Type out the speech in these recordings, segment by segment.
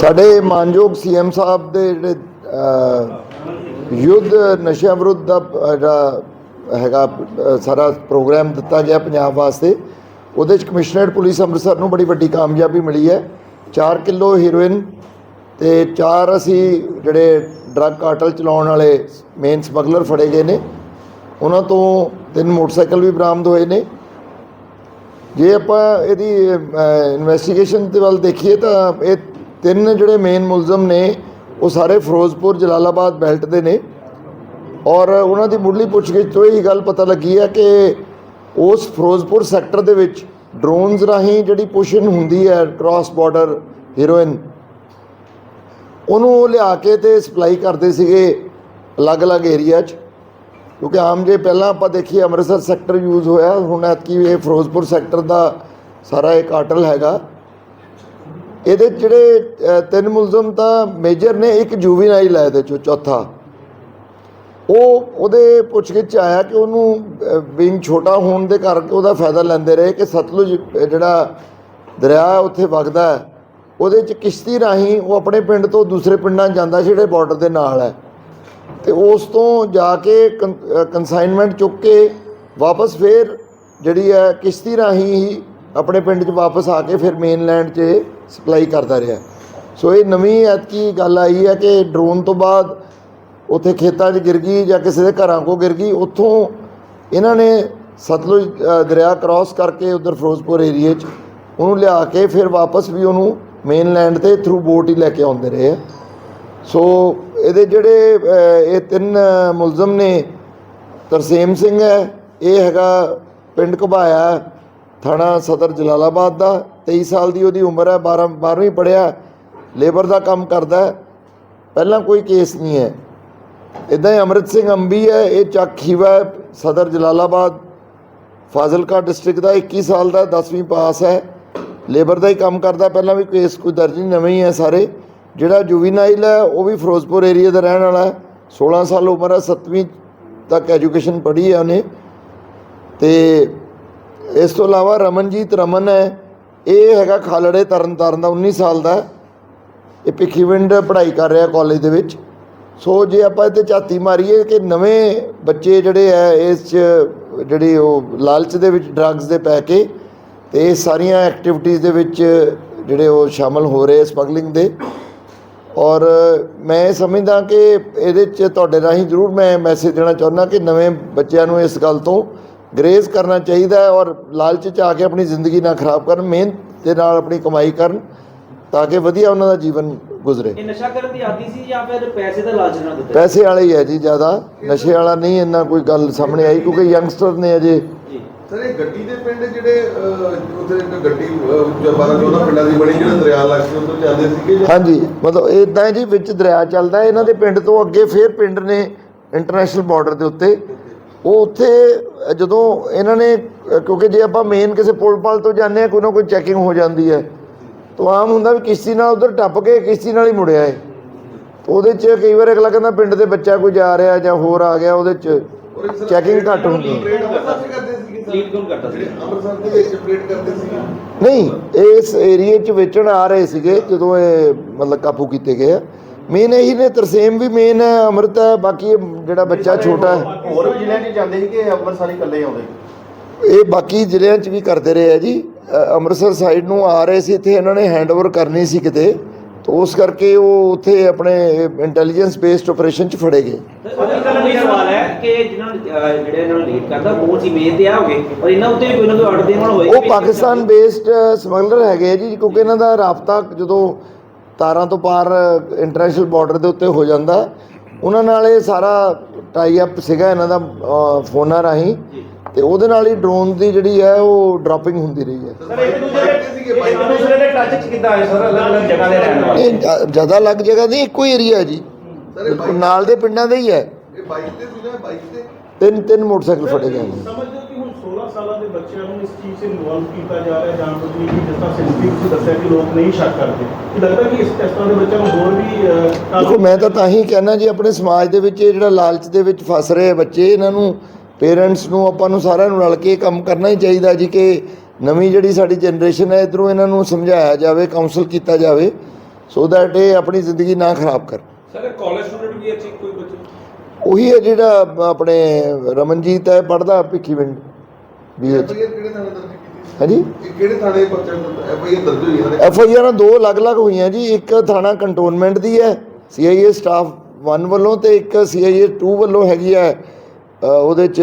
ਸਾਡੇ ਮਾਨਯੋਗ ਸੀਐਮ ਸਾਹਿਬ ਦੇ ਜਿਹੜੇ ਯੁੱਧ ਨਸ਼ਿਆਂ ਵਿਰੁੱਧ ਦਾ ਜਿਹੜਾ ਹੈਗਾ ਸਾਰਾ ਪ੍ਰੋਗਰਾਮ ਦਿੱਤਾ ਗਿਆ ਪੰਜਾਬ ਵਾਸਤੇ, ਉਹਦੇ ਚ ਕਮਿਸ਼ਨਰੇਟ ਪੁਲਿਸ ਅੰਮ੍ਰਿਤਸਰ ਨੂੰ ਬੜੀ ਵੱਡੀ ਕਾਮਯਾਬੀ ਮਿਲੀ ਹੈ। 4 ਕਿਲੋ ਹੀਰੋਇਨ ਤੇ 4 ਅਸੀਂ ਜਿਹੜੇ ਡਰੱਗ ਕਾਰਟਲ ਚਲਾਉਣ ਵਾਲੇ ਮੇਨ ਸਮਗਲਰ ਫੜੇ ਗਏ ਨੇ। ਉਹਨਾਂ ਤੋਂ ਤਿੰਨ ਮੋਟਰਸਾਈਕਲ ਵੀ ਬਰਾਮਦ ਹੋਏ ਨੇ। ਜੇ ਆਪਾਂ ਇਹਦੀ ਇਨਵੈਸਟੀਗੇਸ਼ਨ ਦੇ ਵੱਲ ਦੇਖੀਏ ਤਾਂ ਇਹ ਤਿੰਨ ਜਿਹੜੇ ਮੇਨ ਮੁਲਜ਼ਮ ਨੇ, ਉਹ ਸਾਰੇ ਫਿਰੋਜ਼ਪੁਰ, ਜਲਾਲਾਬਾਦ ਬੈਲਟ ਦੇ ਨੇ। ਔਰ ਉਹਨਾਂ ਦੀ ਮੁੱਢਲੀ ਪੁੱਛਗਿੱਛ ਤੋਂ ਇਹ ਗੱਲ ਪਤਾ ਲੱਗੀ ਹੈ ਕਿ ਉਸ ਫਿਰੋਜ਼ਪੁਰ ਸੈਕਟਰ ਦੇ ਵਿੱਚ ਡਰੋਨਸ ਰਾਹੀਂ ਜਿਹੜੀ ਪੁਸ਼ਨ ਹੁੰਦੀ ਹੈ ਕ੍ਰਾਸ ਬਾਰਡਰ ਹੀਰੋਇਨ ਉਹਨੂੰ ਉਹ ਲਿਆ ਕੇ ਤੇ ਸਪਲਾਈ ਕਰਦੇ ਸੀਗੇ ਅਲੱਗ-ਅਲੱਗ ਏਰੀਆ 'ਚ। ਕਿਉਂਕਿ ਆਮ ਜੇ ਪਹਿਲਾਂ ਆਪਾਂ ਦੇਖੀਏ, ਅੰਮ੍ਰਿਤਸਰ ਸੈਕਟਰ ਯੂਜ਼ ਹੋਇਆ, ਹੁਣ ਐਤਕੀ ਇਹ ਫਿਰੋਜ਼ਪੁਰ ਸੈਕਟਰ ਦਾ ਸਾਰਾ ਇਹ ਕਾਟਲ ਹੈਗਾ। ਇਹਦੇ 'ਚ ਜਿਹੜੇ ਤਿੰਨ ਮੁਲਜ਼ਮ ਤਾਂ ਮੇਜਰ ਨੇ, ਇੱਕ ਜੂਵੀਨਾਈਲ ਹੈ ਇਹਦੇ ਚੋਂ, ਚੌਥਾ। ਉਹ ਉਹਦੇ ਪੁੱਛਗਿੱਛ 'ਚ ਆਇਆ ਕਿ ਉਹਨੂੰ ਬਿੰਗ ਛੋਟਾ ਹੋਣ ਦੇ ਕਰਕੇ ਉਹਦਾ ਫਾਇਦਾ ਲੈਂਦੇ ਰਹੇ ਕਿ ਸਤਲੁਜ ਜਿਹੜਾ ਦਰਿਆ ਉੱਥੇ ਵਗਦਾ ਉਹਦੇ 'ਚ ਕਿਸ਼ਤੀ ਰਾਹੀਂ ਉਹ ਆਪਣੇ ਪਿੰਡ ਤੋਂ ਦੂਸਰੇ ਪਿੰਡਾਂ ਜਾਂਦਾ ਜਿਹੜੇ ਬਾਰਡਰ ਦੇ ਨਾਲ ਹੈ। ਤੇ ਉਸ ਤੋਂ ਜਾ ਕੇ ਕੰਸਾਈਨਮੈਂਟ ਚੁੱਕ ਕੇ ਵਾਪਸ ਫੇਰ ਜਿਹੜੀ ਹੈ ਕਿਸ਼ਤੀ ਰਾਹੀਂ ਹੀ ਆਪਣੇ ਪਿੰਡ 'ਚ ਵਾਪਸ ਆ ਕੇ ਫਿਰ ਮੇਨਲੈਂਡ 'ਚ ਸਪਲਾਈ ਕਰਦਾ ਰਿਹਾ। ਸੋ ਇਹ ਨਵੀਂ ਐਤਕੀ ਗੱਲ ਆਈ ਹੈ ਕਿ ਡਰੋਨ ਤੋਂ ਬਾਅਦ ਉੱਥੇ ਖੇਤਾਂ 'ਚ ਗਿਰ ਗਈ ਜਾਂ ਕਿਸੇ ਦੇ ਘਰਾਂ ਕੋ ਗਿਰ ਗਈ, ਉੱਥੋਂ ਇਹਨਾਂ ਨੇ ਸਤਲੁਜ ਦਰਿਆ ਕ੍ਰਾਸ ਕਰਕੇ ਉਧਰ ਫਿਰੋਜ਼ਪੁਰ ਏਰੀਏ 'ਚ ਉਹਨੂੰ ਲਿਆ ਕੇ ਫਿਰ ਵਾਪਸ ਵੀ ਉਹਨੂੰ ਮੇਨਲੈਂਡ ਤੇ ਥਰੂ ਬੋਟ ਹੀ ਲੈ ਕੇ ਆਉਂਦੇ ਰਹੇ ਆ। ਸੋ ਇਹਦੇ ਜਿਹੜੇ ਇਹ ਤਿੰਨ ਮੁਲਜ਼ਮ ਨੇ, ਤਰਸੇਮ ਸਿੰਘ ਹੈ, ਇਹ ਹੈਗਾ ਪਿੰਡ ਘਬਾਇਆ ਥਾਣਾ ਸਦਰ ਜਲਾਲਾਬਾਦ ਦਾ 23 ਸਾਲ ਦੀ ਉਹਦੀ ਉਮਰ ਹੈ 12 12ਵੀਂ ਪੜਿਆ ਲੇਬਰ ਦਾ ਕੰਮ ਕਰਦਾ ਪਹਿਲਾਂ ਕੋਈ ਕੇਸ ਨਹੀਂ ਹੈ। ਇਦਾਂ ਹੀ ਅੰਮ੍ਰਿਤ ਸਿੰਘ ਅੰਬੀ ਹੈ ਇਹ ਚੱਕ ਖੀਵਾ ਹੈ, ਸਦਰ ਜਲਾਲਾਬਾਦ ਫਾਜ਼ਿਲਕਾ ਡਿਸਟ੍ਰਿਕਟ ਦਾ 21 ਸਾਲ ਦਾ 10ਵੀਂ ਪਾਸ ਹੈ ਲੇਬਰ ਦਾ ਹੀ ਕੰਮ ਕਰਦਾ ਪਹਿਲਾਂ ਵੀ ਕੇਸ ਕੋਈ ਦਰਜ ਨਹੀਂ ਨਵੇਂ ਹੀ ਹੈ ਸਾਰੇ। ਜਿਹੜਾ ਜੁਵੀਨਾਈਲ ਹੈ ਉਹ ਵੀ ਫਿਰੋਜ਼ਪੁਰ ਏਰੀਆ ਦਾ ਰਹਿਣ ਵਾਲਾ ਹੈ 16 ਸਾਲ ਉਮਰ ਹੈ 7ਵੀਂ ਤੱਕ ਐਜੂਕੇਸ਼ਨ ਪੜ੍ਹੀ ਹੈ ਉਹਨੇ। ਤੇ ਇਸ ਤੋਂ ਇਲਾਵਾ ਰਮਨਜੀਤ ਰਮਨ ਹੈ, ਇਹ ਹੈਗਾ ਖਾਲੜੇ ਤਰਨਤਾਰਨ ਦਾ 19 ਸਾਲ ਦਾ ਇਹ ਭਿੱਖੀਵਿੰਡ ਪੜ੍ਹਾਈ ਕਰ ਰਿਹਾ ਕਾਲਜ ਦੇ ਵਿੱਚ। ਸੋ ਜੇ ਆਪਾਂ ਇੱਥੇ ਝਾਤੀ ਮਾਰੀਏ ਕਿ ਨਵੇਂ ਬੱਚੇ ਜਿਹੜੇ ਹੈ, ਇਸ 'ਚ ਜਿਹੜੀ ਉਹ ਲਾਲਚ ਦੇ ਵਿੱਚ ਡਰੱਗਸ ਦੇ ਪੈ ਕੇ ਤੇ ਇਹ ਸਾਰੀਆਂ ਐਕਟੀਵਿਟੀਜ਼ ਦੇ ਵਿੱਚ ਜਿਹੜੇ ਉਹ ਸ਼ਾਮਲ ਹੋ ਰਹੇ ਸਮਗਲਿੰਗ ਦੇ। ਔਰ ਮੈਂ ਇਹ ਸਮਝਦਾ ਕਿ ਇਹਦੇ 'ਚ ਤੁਹਾਡੇ ਰਾਹੀਂ ਜ਼ਰੂਰ ਮੈਂ ਮੈਸੇਜ ਦੇਣਾ ਚਾਹੁੰਦਾ ਕਿ ਨਵੇਂ ਬੱਚਿਆਂ ਨੂੰ ਇਸ ਗੱਲ ਤੋਂ ਗਰੇਜ਼ ਕਰਨਾ ਚਾਹੀਦਾ ਹੈ ਔਰ ਲਾਲਚ 'ਚ ਆ ਕੇ ਆਪਣੀ ਜ਼ਿੰਦਗੀ ਨਾ ਖਰਾਬ ਕਰਨ ਮਿਹਨਤ ਦੇ ਨਾਲ ਆਪਣੀ ਕਮਾਈ ਕਰਨ ਤਾਂ ਕਿ ਵਧੀਆ ਉਹਨਾਂ ਦਾ ਜੀਵਨ ਗੁਜ਼ਰੇ। ਇਹ ਨਸ਼ਾ ਕਰਨ ਦੀ ਆਦੀ ਸੀ ਜਾਂ ਫਿਰ ਪੈਸੇ ਦਾ ਲਾਲਚ ਨਾਲ ਦਿੱਤਾ? ਪੈਸੇ ਵਾਲਾ ਹੀ ਹੈ ਜੀ ਜ਼ਿਆਦਾ। ਨਸ਼ੇ ਵਾਲਾ ਨਹੀਂ ਇੰਨਾ ਕੋਈ ਗੱਲ ਸਾਹਮਣੇ ਆਈ ਕਿਉਂਕਿ ਯੰਗਸਟਰ ਨੇ ਅਜੇ। ਜੀ। ਸਰ ਇਹ ਗੱਡੀ ਦੇ ਪਿੰਡ ਜਿਹੜੇ ਉੱਥੇ ਇੱਕ ਗੱਡੀ ਜਰਬਾਰਾ ਚੋਦਾ ਪਿੰਡਾਂ ਦੀ ਬਣੀ ਜਿਹੜਾ ਦਰਿਆ ਲੱਗ ਕੇ ਉੱਧਰ ਜਾਂਦੇ ਸੀਗੇ ਹਾਂਜੀ ਮਤਲਬ ਇਦਾਂ ਜੀ ਵਿੱਚ ਦਰਿਆ ਚੱਲਦਾ। ਇਹਨਾਂ ਦੇ ਪਿੰਡ ਤੋਂ ਅੱਗੇ ਫੇਰ ਪਿੰਡ ਨੇ ਇੰਟਰਨੈਸ਼ਨਲ ਬਾਰਡਰ ਦੇ ਉੱਤੇ ਉਹ ਉੱਥੇ ਜਦੋਂ ਇਹਨਾਂ ਨੇ ਕਿਉਂਕਿ ਜੇ ਆਪਾਂ ਮੇਨ ਕਿਸੇ ਪੁਲ ਪਾਲ ਤੋਂ ਜਾਂਦੇ ਆ ਕੋਈ ਨਾ ਕੋਈ ਚੈਕਿੰਗ ਹੋ ਜਾਂਦੀ ਹੈ। ਤਾਂ ਆਮ ਹੁੰਦਾ ਵੀ ਕਿਸ਼ਤੀ ਨਾਲ ਉਧਰ ਟੱਪ ਕੇ ਕਿਸ਼ਤੀ ਨਾਲ ਹੀ ਮੁੜਿਆ ਹੈ ਉਹਦੇ 'ਚ ਕਈ ਵਾਰ ਅਗਲਾ ਕਹਿੰਦਾ ਪਿੰਡ ਦੇ ਬੱਚਾ ਕੋਈ ਜਾ ਰਿਹਾ ਜਾਂ ਹੋਰ ਆ ਗਿਆ ਉਹਦੇ 'ਚ ਚੈਕਿੰਗ ਘੱਟ ਹੁੰਦੀ ਨਹੀਂ ਇਸ ਏਰੀਏ 'ਚ ਵੇਚਣ ਆ ਰਹੇ ਸੀਗੇ ਜਦੋਂ ਇਹ ਮਤਲਬ ਕਾਬੂ ਕੀਤੇ ਗਏ ਆ। ਮੇਨ ਇਹੀ ਨੇ ਤਰਸੇਮ ਵੀ ਮੇਨ ਹੈ ਅੰਮ੍ਰਿਤ ਹੈ ਬਾਕੀ ਇਹ ਜਿਹੜਾ ਬੱਚਾ ਛੋਟਾ ਹੈ। ਹੋਰ ਵੀ ਜ਼ਿਲ੍ਹਿਆਂ 'ਚ ਜਾਂਦੇ ਸੀ ਕਿ ਅੰਮ੍ਰਿਤਸਰ ਹੀ ਇਕੱਲੇ ਆਉਂਦੇ? ਇਹ ਬਾਕੀ ਜ਼ਿਲ੍ਹਿਆਂ 'ਚ ਵੀ ਕਰਦੇ ਰਹੇ ਆ ਜੀ। ਅ, ਅੰਮ੍ਰਿਤਸਰ ਸਾਈਡ ਨੂੰ ਆ ਰਹੇ ਸੀ ਇੱਥੇ ਇਹਨਾਂ ਨੇ ਹੈਂਡਓਵਰ ਕਰਨੀ ਸੀ ਕਿਤੇ। ਤਾਂ ਉਸ ਕਰਕੇ ਉਹ ਉੱਥੇ ਆਪਣੇ ਇੰਟੈਲੀਜੈਂਸ ਬੇਸਡ ਆਪਰੇਸ਼ਨ 'ਚ ਫੜੇ ਗਏ। ਉਹਦਾ ਇੱਕ ਗੱਲ ਸਵਾਲ ਹੈ ਕਿ ਜਿਹਨਾਂ ਨੂੰ, ਅਹ, ਜਿਹੜੇ ਇਹਨਾਂ ਨੂੰ ਲੀਡ ਕਰਦਾ ਬਹੁਤ ਸੀ ਮੇਨ ਤੇ ਆ ਹੋਗੇ? ਔਰ ਇਹਨਾਂ ਉੱਤੇ ਵੀ ਕੋਈ ਨਾ ਕੋਈ ਆਰਡਰ ਦੇਣ ਹੋਏਗਾ? ਉਹ ਪਾਕਿਸਤਾਨ ਬੇਸਡ ਸਮਗਲਰ ਹੈਗੇ ਆ ਜੀ ਕਿਉਂਕਿ ਇਹਨਾਂ ਦਾ ਰਾਬਤਾ ਜਦੋਂ ਤਾਰਾਂ ਤੋਂ ਪਾਰ ਇੰਟਰਨੈਸ਼ਨਲ ਬਾਰਡਰ ਦੇ ਉੱਤੇ ਹੋ ਜਾਂਦਾ। ਉਹਨਾਂ ਨਾਲ ਇਹ ਸਾਰਾ ਟਾਈ ਅਪ ਸੀਗਾ ਇਹਨਾਂ ਦਾ ਫੋਨਾਂ ਰਾਹੀਂ। ਤੇ ਉਹਦੇ ਨਾਲ ਹੀ ਡਰੋਨ ਦੀ ਜਿਹੜੀ ਹੈ ਉਹ ਡ੍ਰੌਪਿੰਗ ਹੁੰਦੀ ਰਹੀ ਹੈ। ਸਰ ਇੱਕ ਦੂਸਰੇ ਦੇ ਇੱਕ ਦੂਸਰੇ ਦੇ ਟੱਚ 'ਚ ਕਿੱਦਾਂ ਆਏ ਸਰ? ਅਲੱਗ-ਅਲੱਗ ਜਗ੍ਹਾ ਦੇ ਰਹਿਣ ਵਾਲੇ। ਇਹ ਜ- ਜ਼ਿਆਦਾ ਲੱਗ ਜਗ੍ਹਾ ਨਹੀਂ ਇੱਕੋ ਹੀ ਏਰੀਆ ਜੀ। ਨਾਲ ਦੇ ਪਿੰਡਾਂ ਦਾ ਹੀ ਹੈ। ਇਹ ਬਾਈਕ ਤੇ ਸੀ ਨਾ ਬਾਈਕ ਤੇ? ਤਿੰਨ ਤਿੰਨ ਮੋਟਰਸਾਈਕਲ ਫੜੇ ਗਏ ਹੁਣ 16 ਸਾਲਾਂ ਦੇ ਬੱਚਿਆਂ ਨੂੰ ਇਸ ਚੀਜ਼ 'ਚ ਇਨਵੋਲਵ ਕੀਤਾ ਜਾ ਰਿਹਾ ਜਾਂ ਕੁਝ ਵੀ ਜਿਸ ਤਰ੍ਹਾਂ ਸੈਂਸਿਟਿਵ ਤੁਸੀਂ ਦੱਸਿਆ ਕਿ ਲੋਕ ਨਹੀਂ ਸ਼ੱਕ ਕਰਦੇ। ਕਿ ਲੱਗਦਾ ਕਿ ਇਸ ਇਸ ਤਰ੍ਹਾਂ ਦੇ ਬੱਚਿਆਂ ਨੂੰ ਹੋਰ ਵੀ ਅਹ, ਦੇਖੋ ਮੈਂ ਤਾਂ ਤਾਂ ਹੀ ਕਹਿਣਾ ਜੀ ਆਪਣੇ ਸਮਾਜ ਦੇ ਵਿੱਚ ਇਹ ਜਿਹੜਾ ਲਾਲਚ ਦੇ ਵਿੱਚ ਫਸ ਰਹੇ ਬੱਚੇ ਇਹਨਾਂ ਨੂੰ ਪੇਰੈਂਟਸ ਨੂੰ ਆਪਾਂ ਨੂੰ ਸਾਰਿਆਂ ਨੂੰ ਰਲ ਕੇ ਇਹ ਕੰਮ ਕਰਨਾ ਹੀ ਚਾਹੀਦਾ ਜੀ ਕਿ ਨਵੀਂ ਜਿਹੜੀ ਸਾਡੀ ਜਨਰੇਸ਼ਨ ਹੈ ਇਧਰੋਂ ਇਹਨਾਂ ਨੂੰ ਸਮਝਾਇਆ ਜਾਵੇ ਕਾਉਂਸਲ ਕੀਤਾ ਜਾਵੇ ਸੋ ਦੈਟ ਇਹ ਆਪਣੀ ਜ਼ਿੰਦਗੀ ਨਾ ਖਰਾਬ ਕਰ ਸਰ ਕਾਲਜ ਸਟੂਡੈਂਟ ਵੀ ਅੱਛੀ ਕੋਈ ਬੱਚੇ ਉਹੀ ਹੈ ਜਿਹੜਾ ਆਪਣੇ ਰਮਨਜੀਤ ਹੈ ਪੜਦਾ ਭਿੱਖੀਵਿੰਡ। ਵੀ ਐਫਆਈਆਰ ਕਿਹੜੇ ਥਾਣੇ ਦਰਜ ਕੀਤੀ ਸੀ? ਹਾਂਜੀ? ਇਹ ਕਿਹੜੇ ਥਾਣੇ ਪਰਚਾ ਐਫਆਈਆਰ ਦਰਜ ਹੋਈ ਇਹਨਾਂ ਨੇ ਐਫ ਆਈ ਆਰਾਂ ਦੋ ਅਲੱਗ-ਅਲੱਗ ਹੋਈਆਂ ਜੀ। ਇੱਕ ਥਾਣਾ ਕੰਟੋਨਮੈਂਟ ਦੀ ਹੈ ਸੀ ਆਈ ਏ ਸਟਾਫ 1 ਵੱਲੋਂ ਤੇ ਇੱਕ ਸੀ ਆਈ ਏ 2 ਵੱਲੋਂ ਹੈਗੀ ਹੈ। ਅ, ਉਹਦੇ ਚ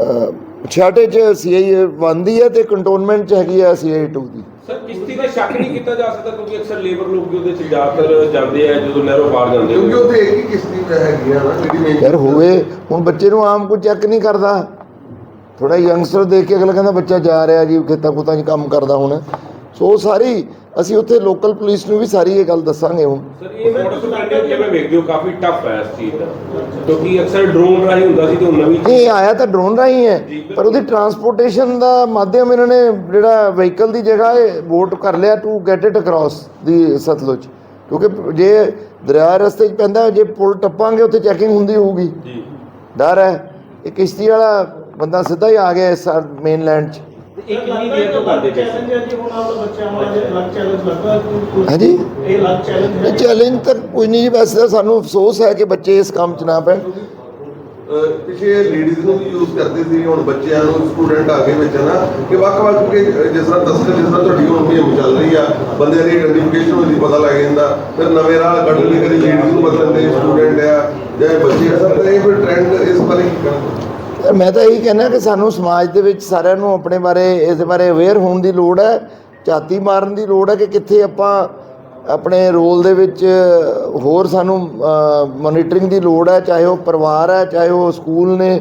ਅ, ਛਾਟੇ ਚ ਸੀ ਆਈ ਏ 1 ਦੀ ਹੈ ਤੇ ਕੰਟੋਨਮੈਂਟ ਚ ਹੈਗੀ ਹੈ ਸੀ ਆਈ ਏ 2 ਦੀ। ਸਰ ਕਿਸ਼ਤੀ ਦਾ ਸ਼ੱਕ ਨਹੀਂ ਕੀਤਾ ਜਾ ਸਕਦਾ ਕਿਉਂਕਿ ਅਕਸਰ ਲੇਬਰ ਲੋਕ ਵੀ ਉਹਦੇ ਚ ਜ਼ਿਆਦਾਤਰ ਜਾਂਦੇ ਆ ਜਦੋਂ ਨਹਿਰੋਂ ਪਾਰ ਜਾਂਦੇ ਕਿਉਂਕਿ ਆ ਉੱਥੇ ਇੱਕ ਹੀ ਕਿਸ਼ਤੀ ਹੈਗੀ ਆ ਨਾ ਜਿਹੜੀ ਮੇਨ ਯਾਰ ਹੋਵੇ ਹੁਣ ਬੱਚੇ ਨੂੰ ਆਮ ਕੋਈ ਚੈੱਕ ਨਹੀਂ ਕਰਦਾ। ਥੋੜਾ ਯੰਗਸਟਰ ਦੇਖ ਕੇ ਅਗਲਾ ਕਹਿੰਦਾ ਬੱਚਾ ਜਾ ਰਿਹਾ ਜੀ ਖੇਤਾਂ ਖੁੱਤਾਂ 'ਚ ਕੰਮ ਕਰਦਾ ਹੁਣ। ਸੋ ਸਾਰੀ ਅਸੀਂ ਉੱਥੇ ਲੋਕਲ ਪੁਲਿਸ ਨੂੰ ਵੀ ਸਾਰੀ ਇਹ ਗੱਲ ਦੱਸਾਂਗੇ ਹੁਣ। ਸਰ ਇਹ ਮੋਡਸ ਆਪਰੈਂਡੀ ਕਿਵੇਂ ਵੇਖਦੇ ਹੋ? ਕਾਫੀ ਟਫ ਹੈ ਇਸ ਚੀਜ਼ ਦਾ। ਕਿਉਂਕਿ ਅਕਸਰ ਡਰੋਨ ਰਾਹੀਂ ਹੁੰਦਾ ਸੀ ਤੇ ਹੁਣ ਨਵੀਂ ਇਹ ਆਇਆ ਤਾਂ ਡਰੋਨ ਰਾਹੀਂ ਹੈ ਪਰ ਉਹਦੀ ਟਰਾਂਸਪੋਰਟੇਸ਼ਨ ਦਾ ਮਾਧਿਅਮ ਇਹਨਾਂ ਨੇ ਜਿਹੜਾ ਵਹੀਕਲ ਦੀ ਜਗ੍ਹਾ ਇਹ ਵੋਟ ਕਰ ਲਿਆ to get it across the Sutlej. ਕਿਉਂਕਿ ਜੇ ਦਰਿਆ ਰਸਤੇ 'ਚ ਪੈਂਦਾ ਜੇ ਪੁਲ ਟੱਪਾਂਗੇ ਉੱਥੇ ਚੈਕਿੰਗ ਹੁੰਦੀ ਹੋਊਗੀ। ਜੀ। ਡਰ ਹੈ। ਇਹ ਕਿਸ਼ਤੀ ਵਾਲਾ ਬੰਦਾ ਸਿੱਧਾ ਹੀ ਆ ਗਿਆ ਇਸ ਮੇਨਲੈਂਡ 'ਚ। ਇਹ ਕਿੰਨੀ ਦੇਰ ਤੋਂ ਕਰਦੇ ਪਏ ਸੀ? ਜੀ ਹੁਣ ਆਪ ਬੱਚਿਆਂ ਵਾਲੇ ਅਲੱਗ ਚੈਲੰਜ ਲੱਗਦਾ ਕੋਈ- ਕੋਈ- ਹਾਂਜੀ। ਇਹ ਅਲੱਗ ਚੈਲੰਜ ਹੈ। ਇਹ ਚੈਲੰਜ ਤਾਂ ਕੋਈ ਨਹੀਂ ਜੀ ਵੈਸੇ ਤਾਂ ਸਾਨੂੰ ਅਫਸੋਸ ਹੈ ਕਿ ਬੱਚੇ ਇਸ ਕੰਮ 'ਚ ਨਾ ਪੈਣ। ਪਿੱਛੇ ਲੇਡੀਜ਼ ਨੂੰ ਵੀ ਯੂਜ਼ ਕਰਦੇ ਸੀ ਹੁਣ ਬੱਚਿਆਂ ਨੂੰ ਸਟੂਡੈਂਟ ਆ ਗਏ ਵਿੱਚ ਨਾ ਕਿ ਵੱਖ-ਵੱਖ ਕੇ ਜਿਸ ਤਰ੍ਹਾਂ ਦੱਸਦੇ ਜਿਸ ਤਰ੍ਹਾਂ ਤੁਹਾਡੀ ਹੁਣ ਮੁਹਿੰਮ ਚੱਲ ਰਹੀ ਆ ਬੰਦਿਆਂ ਦੀ ਆਈਡੈਂਟੀਫਿਕੇਸ਼ਨ ਪਤਾ ਲੱਗ ਜਾਂਦਾ। ਫਿਰ ਨਵੇਂ ਰਾਹ ਕੱਢ ਲਈ ਕਦੀ ਲੇਡੀਜ਼ ਨੂੰ ਬਦਲਣ ਦੇ ਸਟੂਡੈਂਟ ਆ ਜਾਂ ਬੱਚੇ ਆ ਸਰ ਤਾਂ ਇਹ ਫਿਰ ਟ੍ਰੈਂਡ ਇਸ ਬਾਰੇ ਕੀ ਕਹਿਣਾ ਯਾਰ ਮੈਂ ਤਾਂ ਇਹੀ ਕਹਿੰਦਾ ਕਿ ਸਾਨੂੰ ਸਮਾਜ ਦੇ ਵਿੱਚ ਸਾਰਿਆਂ ਨੂੰ ਆਪਣੇ ਬਾਰੇ, ਇਸ ਬਾਰੇ ਅਵੇਅਰ ਹੋਣ ਦੀ ਲੋੜ ਹੈ, ਝਾਤੀ ਮਾਰਨ ਦੀ ਲੋੜ ਹੈ ਕਿ ਕਿੱਥੇ ਆਪਾਂ ਆਪਣੇ ਰੋਲ ਦੇ ਵਿੱਚ ਹੋਰ ਸਾਨੂੰ ਮੋਨੀਟਰਿੰਗ ਦੀ ਲੋੜ ਹੈ, ਚਾਹੇ ਉਹ ਪਰਿਵਾਰ ਹੈ, ਚਾਹੇ ਉਹ ਸਕੂਲ ਨੇ।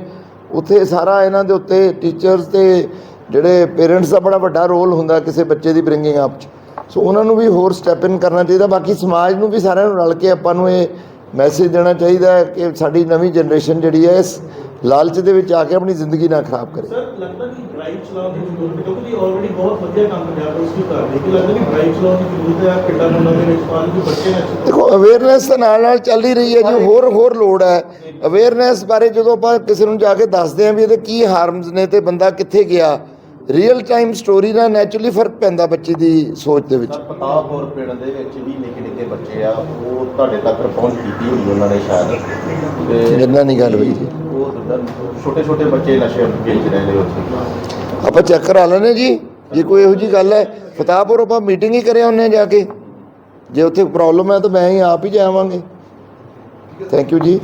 ਉੱਥੇ ਸਾਰਾ ਇਹਨਾਂ ਦੇ ਉੱਤੇ ਟੀਚਰਸ ਤੇ ਜਿਹੜੇ ਪੇਰੈਂਟਸ ਦਾ ਬੜਾ ਵੱਡਾ ਰੋਲ ਹੁੰਦਾ ਕਿਸੇ ਬੱਚੇ ਦੀ ਬ੍ਰਿੰਗਿੰਗ ਅਪ 'ਚ। ਸੋ ਉਹਨਾਂ ਨੂੰ ਵੀ ਹੋਰ ਸਟੈਪ ਇਨ ਕਰਨਾ ਚਾਹੀਦਾ, ਬਾਕੀ ਸਮਾਜ ਨੂੰ ਵੀ ਸਾਰਿਆਂ ਨੂੰ ਰਲ ਕੇ ਆਪਾਂ ਨੂੰ ਇਹ ਮੈਸੇਜ ਦੇਣਾ ਚਾਹੀਦਾ ਹੈ ਕਿ ਸਾਡੀ ਨਵੀਂ ਜਨਰੇਸ਼ਨ ਜਿਹੜੀ ਹੈ, ਇਸ ਲਾਲਚ ਦੇ ਵਿੱਚ ਆ ਕੇ ਆਪਣੀ ਜ਼ਿੰਦਗੀ ਨਾ ਖਰਾਬ ਕਰੇ। ਸਰ ਲੱਗਦਾ ਕਿ ਡਰਾਈਵ ਚਲਾਉਣ ਦੀ ਜ਼ਰੂਰਤ ਹੈ ਕਿਉਂਕਿ ਆਲਰੇਡੀ ਬਹੁਤ ਵਧੀਆ ਕੰਮ ਪੰਜਾਬ ਪੁਲਿਸ ਵੀ ਕਰ ਰਹੀ ਹੈ ਕਿ ਲੱਗਦਾ ਕਿ ਡਰਾਈਵ ਚਲਾਉਣ ਦੀ ਜ਼ਰੂਰਤ ਹੈ? ਪਿੰਡਾਂ ਪਿੰਡਾਂ ਦੇ ਵਿੱਚ ਤਾਂ ਕਿ ਬੱਚੇ ਨਾ? ਦੇਖੋ ਅਵੇਅਰਨੈਸ ਤਾਂ ਨਾਲ ਨਾਲ ਚੱਲ ਹੀ ਰਹੀ ਹੈ ਜੀ ਹੋਰ ਹੋਰ ਲੋੜ ਹੈ। ਅਵੇਅਰਨੈਸ ਬਾਰੇ ਜਦੋਂ ਆਪਾਂ ਕਿਸੇ ਨੂੰ ਜਾ ਕੇ ਦੱਸਦੇ ਹਾਂ ਵੀ ਇਹਦੇ ਕੀ ਹਾਰਮਸ ਨੇ ਤੇ ਬੰਦਾ ਕਿੱਥੇ ਗਿਆ ਰੀਅਲ ਟਾਈਮ ਸਟੋਰੀ ਨਾਲ ਨੈਚੁਰਲੀ ਫ਼ਰਕ ਪੈਂਦਾ ਬੱਚੇ ਦੀ ਸੋਚ ਦੇ ਵਿੱਚ। ਪਤਾਪੁਰ ਪਿੰਡ ਦੇ ਵਿੱਚ ਵੀ ਨਿੱਕੇ ਨਿੱਕੇ ਬੱਚੇ ਆ ਉਹ ਤੁਹਾਡੇ ਤੱਕ ਪਹੁੰਚ ਕੀਤੀ ਹੋਈ ਉਹਨਾਂ ਨੇ ਸ਼ਾਇਦ। ਤੇ ਜਿੰਨਾ ਨਹੀਂ ਗੱਲ ਹੋਈ ਜੀ ਛੋਟੇ ਛੋਟੇ ਬੱਚੇ ਨਸ਼ੇ ਵੇਚ ਰਹੇ ਨੇ ਉੱਥੇ। ਆਪਾਂ ਚੈੱਕ ਕਰਾ ਲੈਣੇ ਜੀ। ਜੇ ਕੋਈ ਇਹੋ ਜੀ ਗੱਲ ਹੈ, ਫਤਾਹਪੁਰ ਆਪਾਂ ਮੀਟਿੰਗ ਹੀ ਕਰਿਆ ਉਹਨੇ ਜਾ ਕੇ। ਜੇ ਉੱਥੇ ਪ੍ਰੋਬਲਮ ਹੈ ਤਾਂ ਮੈਂ ਹੀ ਆਪ ਹੀ ਜਾਵਾਂਗੇ। ਥੈਂਕ ਯੂ ਜੀ।